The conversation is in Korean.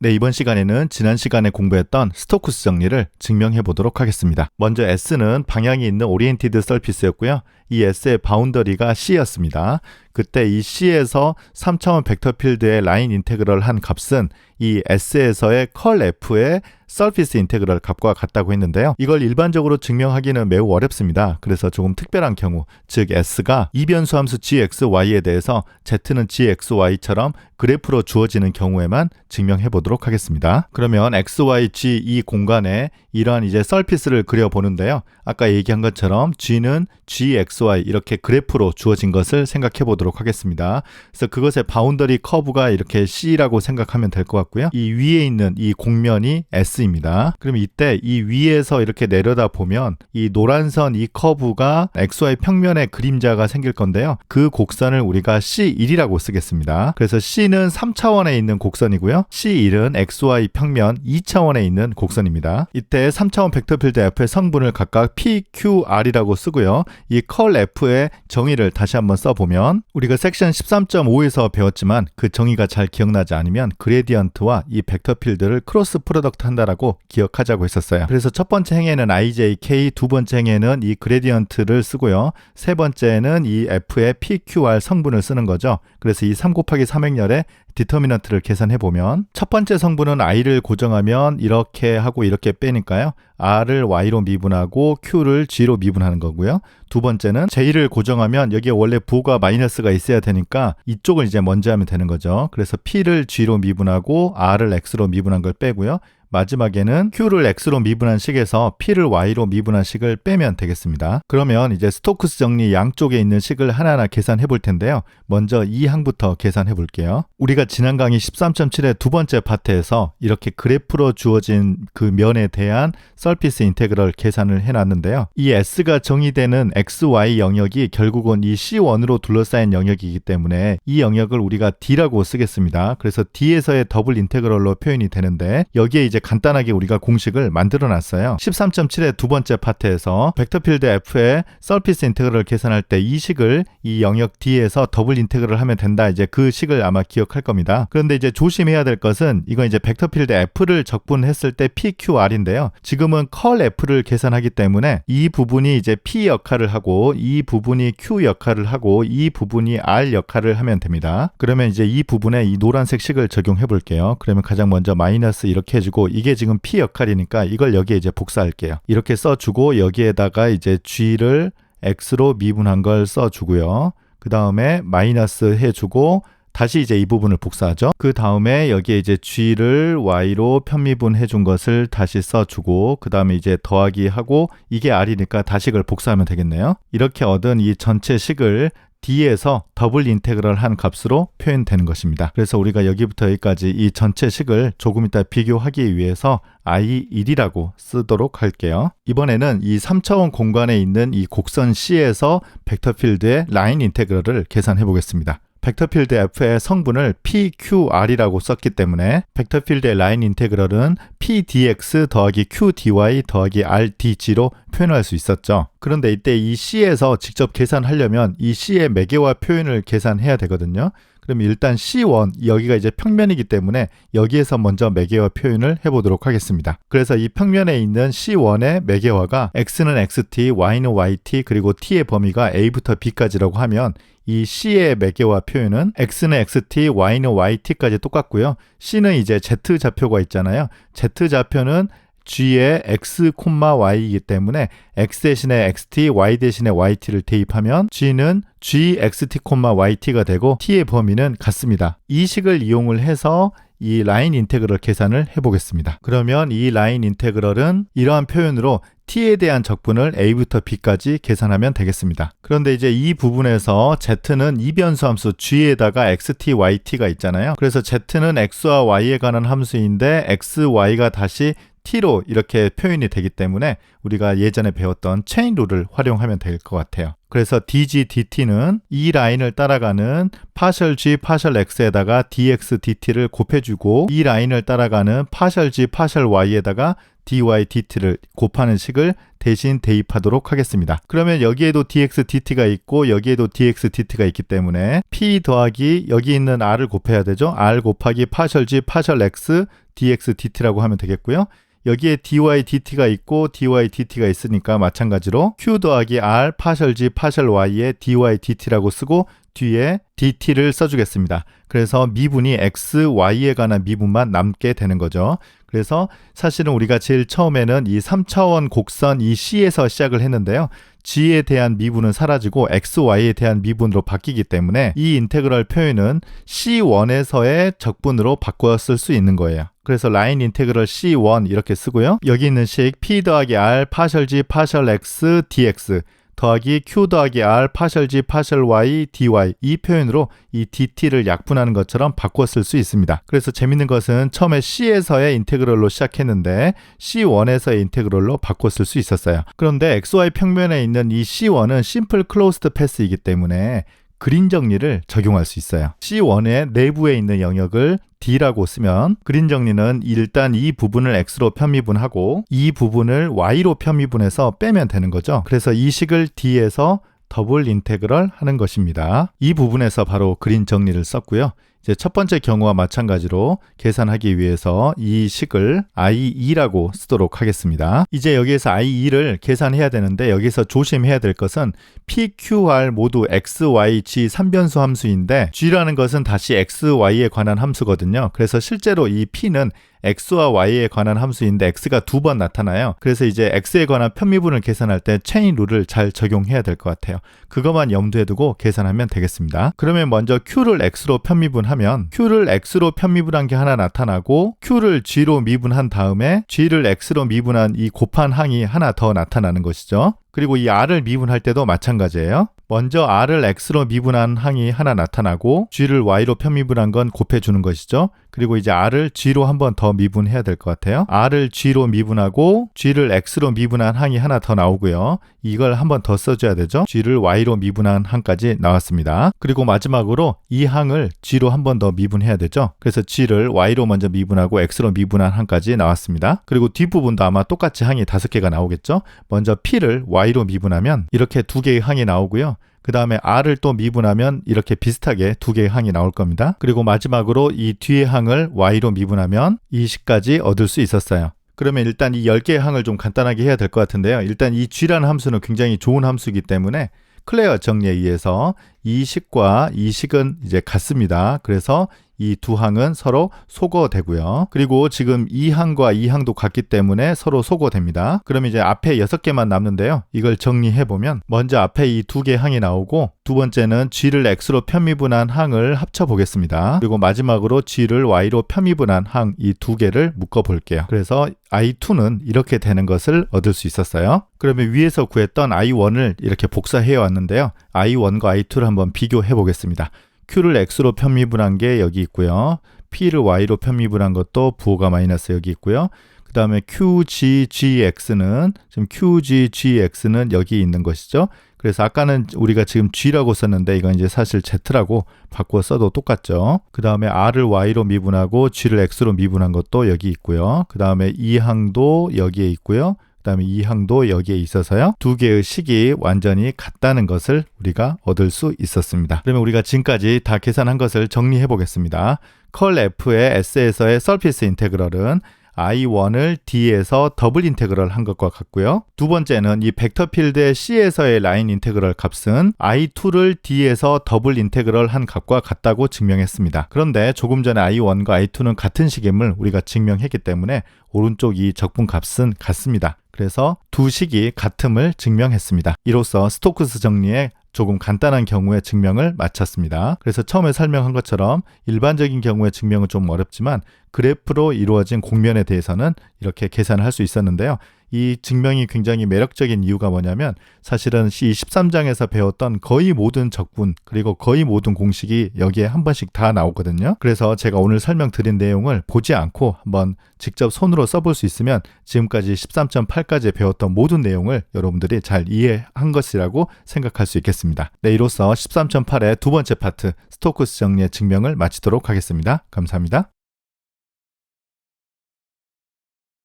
네, 이번 시간에는 지난 시간에 공부했던 스토크스 정리를 증명해 보도록 하겠습니다. 먼저 S는 방향이 있는 오리엔티드 서피스였고요. 이 S의 바운더리가 C였습니다. 그때 이 C에서 3차원 벡터 필드의 라인 인테그럴 한 값은 이 S에서의 컬 F의 서피스 인테그럴 값과 같다고 했는데요. 이걸 일반적으로 증명하기는 매우 어렵습니다. 그래서 조금 특별한 경우, 즉 S가 이변수 함수 gxy에 대해서 z는 gxy처럼 그래프로 주어지는 경우에만 증명해 보도록 하겠습니다. 그러면 x, y, g 이 공간에 이러한 이제 서피스를 그려 보는데요. 아까 얘기한 것처럼 g는 gxy 이렇게 그래프로 주어진 것을 생각해 보도록 하겠습니다. 그래서 그것의 바운더리 커브가 이렇게 c라고 생각하면 될 것 같고요. 이 위에 있는 이 공면이 s입니다. 그럼 이때 이 위에서 이렇게 내려다 보면 이 노란선 이 커브가 xy 평면에 그림자가 생길 건데요. 그 곡선을 우리가 c1이라고 쓰겠습니다. 그래서 c는 3차원에 있는 곡선이고요. c1은 xy 평면 2차원에 있는 곡선입니다. 이때 3차원 벡터 필드 f의 성분을 각각 PQR이라고 쓰고요. 이 컬 F의 정의를 다시 한번 써보면 우리가 섹션 13.5에서 배웠지만 그 정의가 잘 기억나지 않으면 그레디언트와 이 벡터 필드를 크로스 프로덕트 한다라고 기억하자고 했었어요. 그래서 첫 번째 행에는 IJK, 두 번째 행에는 이 그레디언트를 쓰고요. 세 번째는 이 F의 PQR 성분을 쓰는 거죠. 그래서 이 3 곱하기 3행렬에 디터미넌트를 계산해 보면 첫 번째 성분은 i를 고정하면 이렇게 하고 이렇게 빼니까요. r을 y로 미분하고 q를 g로 미분하는 거고요. 두 번째는 j를 고정하면 여기에 원래 부가 마이너스가 있어야 되니까 이쪽을 이제 먼저 하면 되는 거죠. 그래서 p를 g로 미분하고 r을 x로 미분한 걸 빼고요. 마지막에는 Q를 X로 미분한 식에서 P를 Y로 미분한 식을 빼면 되겠습니다. 그러면 이제 스토크스 정리 양쪽에 있는 식을 하나하나 계산해 볼 텐데요. 먼저 이 항부터 계산해 볼게요. 우리가 지난 강의 13.7의 두 번째 파트에서 이렇게 그래프로 주어진 그 면에 대한 서피스 인테그럴 계산을 해놨는데요. 이 S가 정의되는 XY 영역이 결국은 이 C1으로 둘러싸인 영역이기 때문에 이 영역을 우리가 D라고 쓰겠습니다. 그래서 D에서의 더블 인테그럴로 표현이 되는데 여기에 이제 이제 간단하게 우리가 공식을 만들어 놨어요. 13.7의 두 번째 파트에서 벡터 필드 F의 서피스 인테그럴을 계산할 때 이 식을 이 영역 D에서 더블 인테그럴 하면 된다. 이제 그 식을 아마 기억할 겁니다. 그런데 이제 조심해야 될 것은 이건 이제 벡터 필드 F를 적분했을 때 PQR인데요. 지금은 컬 F를 계산하기 때문에 이 부분이 이제 P 역할을 하고 이 부분이 Q 역할을 하고 이 부분이 R 역할을 하면 됩니다. 그러면 이제 이 부분에 이 노란색 식을 적용해 볼게요. 그러면 가장 먼저 마이너스 이렇게 해주고 이게 지금 P 역할이니까 이걸 여기에 이제 복사할게요. 이렇게 써주고 여기에다가 이제 G를 X로 미분한 걸 써주고요. 그 다음에 마이너스 해주고 다시 이제 이 부분을 복사하죠. 그 다음에 여기에 이제 G를 Y로 편미분해 준 것을 다시 써주고 그 다음에 이제 더하기 하고 이게 R이니까 다시 그걸 복사하면 되겠네요. 이렇게 얻은 이 전체 식을 D에서 더블 인테그럴 한 값으로 표현되는 것입니다. 그래서 우리가 여기부터 여기까지 이 전체 식을 조금 이따 비교하기 위해서 I1이라고 쓰도록 할게요. 이번에는 이 3차원 공간에 있는 이 곡선 C에서 벡터 필드의 라인 인테그럴을 계산해 보겠습니다. 벡터 필드 F의 성분을 PQR이라고 썼기 때문에 벡터 필드의 라인 인테그럴은 PDX 더하기 QDY 더하기 RDG로 표현할 수 있었죠. 그런데 이때 이 C에서 직접 계산하려면 이 C의 매개와 표현을 계산해야 되거든요. 그럼 일단 C1 여기가 이제 평면이기 때문에 여기에서 먼저 매개화 표현을 해보도록 하겠습니다. 그래서 이 평면에 있는 C1의 매개화가 x는 xt, y는 yt 그리고 t의 범위가 a부터 b까지라고 하면 이 C의 매개화 표현은 X는 XT, Y는 YT까지 똑같고요. C는 이제 Z 좌표가 있잖아요. Z 좌표는 G의 X, Y이기 때문에 X 대신에 XT, Y 대신에 YT를 대입하면 G는 G, XT, YT가 되고 T의 범위는 같습니다. 이 식을 이용을 해서 이 라인 인테그럴 계산을 해보겠습니다. 그러면 이 라인 인테그럴은 이러한 표현으로 t에 대한 적분을 a부터 b까지 계산하면 되겠습니다. 그런데 이제 이 부분에서 z는 이변수 함수 g에다가 xt, yt가 있잖아요. 그래서 z는 x와 y에 관한 함수인데 x, y가 다시 t로 이렇게 표현이 되기 때문에 우리가 예전에 배웠던 체인 룰을 활용하면 될 것 같아요. 그래서 dg dt는 이 라인을 따라가는 파셜 g 파셜 x에다가 dx dt를 곱해주고 이 라인을 따라가는 파셜 g 파셜 y에다가 dy dt를 곱하는 식을 대신 대입하도록 하겠습니다. 그러면 여기에도 dx dt가 있고 여기에도 dx dt가 있기 때문에 p 더하기 여기 있는 r을 곱해야 되죠. r 곱하기 파셜 g 파셜 x dx dt라고 하면 되겠고요. 여기에 dy dt가 있고 dy dt가 있으니까 마찬가지로 q 더하기 r 파셜 g 파셜 y에 dy dt라고 쓰고 뒤에 dt를 써주겠습니다. 그래서 미분이 x, y에 관한 미분만 남게 되는 거죠. 그래서 사실은 우리가 제일 처음에는 이 3차원 곡선 이 C에서 시작을 했는데요. G에 대한 미분은 사라지고 X, Y에 대한 미분으로 바뀌기 때문에 이 인테그럴 표현은 C1에서의 적분으로 바꾸었을 수 있는 거예요. 그래서 라인 인테그럴 C1 이렇게 쓰고요. 여기 있는 식 P 더하기 R 파셜 G 파셜 X dx 더하기 q 더하기 r 파셜 g 파셜 y dy 이 표현으로 이 dt를 약분하는 것처럼 바꿨을 수 있습니다. 그래서 재밌는 것은 처음에 c에서의 인테그럴로 시작했는데 c1에서의 인테그럴로 바꿨을 수 있었어요. 그런데 xy 평면에 있는 이 c1은 심플 클로스드 패스이기 때문에 그린 정리를 적용할 수 있어요. C1의 내부에 있는 영역을 D라고 쓰면 그린 정리는 일단 이 부분을 X로 편미분하고 이 부분을 Y로 편미분해서 빼면 되는 거죠. 그래서 이 식을 D에서 더블 인테그럴 하는 것입니다. 이 부분에서 바로 그린 정리를 썼고요. 이제 첫 번째 경우와 마찬가지로 계산하기 위해서 이 식을 i2라고 쓰도록 하겠습니다. 이제 여기에서 i2를 계산해야 되는데 여기서 조심해야 될 것은 p, q, r 모두 x, y, g 3변수 함수인데 g라는 것은 다시 x, y에 관한 함수거든요. 그래서 실제로 이 p는 x와 y에 관한 함수인데 x가 두 번 나타나요. 그래서 이제 x에 관한 편미분을 계산할 때 체인 룰을 잘 적용해야 될 것 같아요. 그것만 염두에 두고 계산하면 되겠습니다. 그러면 먼저 q를 x로 편미분 하면 q를 x로 편미분 한 게 하나 나타나고 q를 g로 미분한 다음에 g를 x로 미분한 이 곱한 항이 하나 더 나타나는 것이죠. 그리고 이 r을 미분할 때도 마찬가지예요. 먼저 r을 x로 미분한 항이 하나 나타나고 g를 y로 편미분한 건 곱해주는 것이죠. 그리고 이제 r을 g로 한 번 더 미분해야 될 것 같아요. r을 g로 미분하고 g를 x로 미분한 항이 하나 더 나오고요. 이걸 한 번 더 써줘야 되죠. g를 y로 미분한 항까지 나왔습니다. 그리고 마지막으로 이 항을 g로 한 번 더 미분해야 되죠. 그래서 g를 y로 먼저 미분하고 x로 미분한 항까지 나왔습니다. 그리고 뒷부분도 아마 똑같이 항이 다섯 개가 나오겠죠. 먼저 p를 y로 미분하면 이렇게 두 개의 항이 나오고요. 그 다음에 r을 또 미분하면 이렇게 비슷하게 두 개의 항이 나올 겁니다. 그리고 마지막으로 이 뒤의 항을 y로 미분하면 이 식까지 얻을 수 있었어요. 그러면 일단 이 10개의 항을 좀 간단하게 해야 될 것 같은데요. 일단 이 g라는 함수는 굉장히 좋은 함수이기 때문에 클레어 정리에 의해서 이 식과 이 식은 이제 같습니다. 그래서 이 두 항은 서로 소거되고요. 그리고 지금 이 항과 이 항도 같기 때문에 서로 소거됩니다. 그럼 이제 앞에 여섯 개만 남는데요. 이걸 정리해 보면 먼저 앞에 이 두 개 항이 나오고 두 번째는 g를 x로 편미분한 항을 합쳐 보겠습니다. 그리고 마지막으로 g를 y로 편미분한 항 이 두 개를 묶어 볼게요. 그래서 i2는 이렇게 되는 것을 얻을 수 있었어요. 그러면 위에서 구했던 i1을 이렇게 복사해 왔는데요. i1과 i2를 한번 비교해 보겠습니다. Q를 x로 편미분 한 게 여기 있고요. p를 y로 편미분 한 것도 부호가 마이너스 여기 있고요. 그 다음에 QGGX는 지금 QGGX는 여기 있는 것이죠. 그래서 아까는 우리가 지금 G라고 썼는데 이건 이제 사실 Z라고 바꾸어 써도 똑같죠. 그 다음에 R을 Y로 미분하고 G를 X로 미분한 것도 여기 있고요. 그 다음에 이 항도 여기에 있고요. 그 다음에 이 항도 여기에 있어서요. 두 개의 식이 완전히 같다는 것을 우리가 얻을 수 있었습니다. 그러면 우리가 지금까지 다 계산한 것을 정리해 보겠습니다. 컬 F의 S에서의 서피스 인테그럴은 i1을 d에서 더블 인테그럴 한 것과 같고요. 두 번째는 이 벡터 필드의 c에서의 라인 인테그럴 값은 i2를 d에서 더블 인테그럴 한 값과 같다고 증명했습니다. 그런데 조금 전에 i1과 i2는 같은 식임을 우리가 증명했기 때문에 오른쪽 이 적분 값은 같습니다. 그래서 두 식이 같음을 증명했습니다. 이로써 스토크스 정리의 조금 간단한 경우의 증명을 마쳤습니다. 그래서 처음에 설명한 것처럼 일반적인 경우의 증명은 좀 어렵지만 그래프로 이루어진 공면에 대해서는 이렇게 계산을 할 수 있었는데요. 이 증명이 굉장히 매력적인 이유가 뭐냐면 사실은 이 13장에서 배웠던 거의 모든 적분 그리고 거의 모든 공식이 여기에 한 번씩 다 나오거든요. 그래서 제가 오늘 설명드린 내용을 보지 않고 한번 직접 손으로 써볼 수 있으면 지금까지 13.8까지 배웠던 모든 내용을 여러분들이 잘 이해한 것이라고 생각할 수 있겠습니다. 네, 이로써 13.8의 두 번째 파트 스토크스 정리의 증명을 마치도록 하겠습니다. 감사합니다.